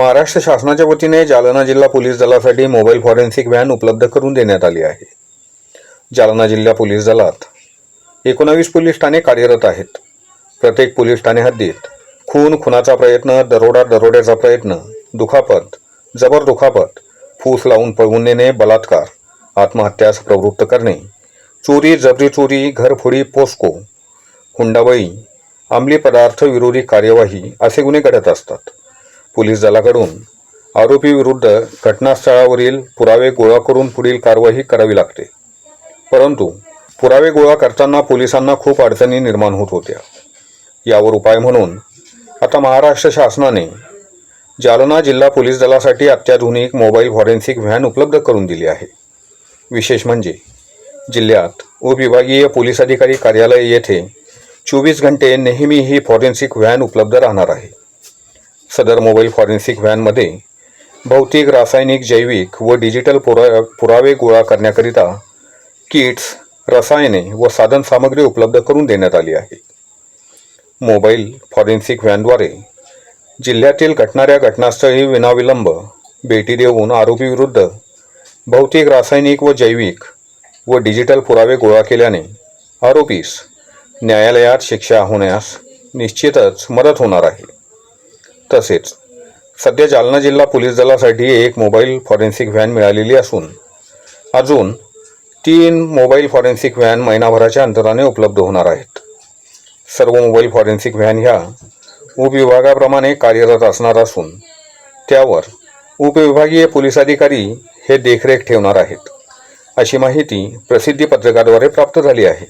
महाराष्ट्र शासनाच्या वतीने जालना जिल्हा पोलीस दलासाठी मोबाईल फॉरेन्सिक व्हॅन उपलब्ध करून देण्यात आली आहे. जालना जिल्हा पोलीस दलात एकोणावीस पोलीस ठाणे कार्यरत आहेत. प्रत्येक पोलीस ठाणे हद्दीत खून खुनाचा प्रयत्न दरोडा दरोड्याचा प्रयत्न दुखापत जबर दुखापत फूस लावून पळवून नेणे बलात्कार आत्महत्यास प्रवृत्त करणे चोरी जबरी चोरी घरफोडी पोस्को हुंडाबळी अंमली पदार्थ विरोधी कार्यवाही असे गुन्हे घडत असतात. पोलीस दलाकडून आरोपीविरुद्ध घटनास्थळावरील पुरावे गोळा करून पुढील कारवाई करावी लागते. परंतु पुरावे गोळा करताना पोलिसांना खूप अडचणी निर्माण होत होत्या. यावर उपाय म्हणून आता महाराष्ट्र शासनाने जालना जिल्हा पोलीस दलासाठी अत्याधुनिक मोबाईल फॉरेन्सिक व्हॅन उपलब्ध करून दिली आहे. विशेष म्हणजे जिल्ह्यात उपविभागीय पोलीस अधिकारी कार्यालय येथे चोवीस घंटे नेहमी ही फॉरेन्सिक व्हॅन उपलब्ध राहणार आहे. सदर मोबाईल फॉरेन्सिक व्हॅनमध्ये भौतिक रासायनिक जैविक व डिजिटल पुरा पुरावे गोळा करण्याकरिता किट्स रसायने व साधनसामग्री उपलब्ध करून देण्यात आली आहे. मोबाईल फॉरेन्सिक व्हॅनद्वारे जिल्ह्यातील घटणाऱ्या घटनास्थळी विनाविलंब भेटी देऊन आरोपीविरुद्ध भौतिक रासायनिक व जैविक व डिजिटल पुरावे गोळा केल्याने आरोपीस न्यायालयात शिक्षा होण्यास निश्चितच मदत होणार आहे. तसेच सध्या जालना जिल्हा पोलीस दलासाठी एक मोबाईल फॉरेन्सिक व्हॅन मिळालेली असून अजून तीन मोबाईल फॉरेन्सिक व्हॅन महिनाभराच्या अंतराने उपलब्ध होणार आहेत. सर्व मोबाईल फॉरेन्सिक व्हॅन ह्या उपविभागाप्रमाणे कार्यरत असणार असून त्यावर उपविभागीय पोलीस अधिकारी हे देखरेख ठेवणार आहेत. अशी माहिती प्रसिद्धी पत्रकाद्वारे प्राप्त झाली आहे.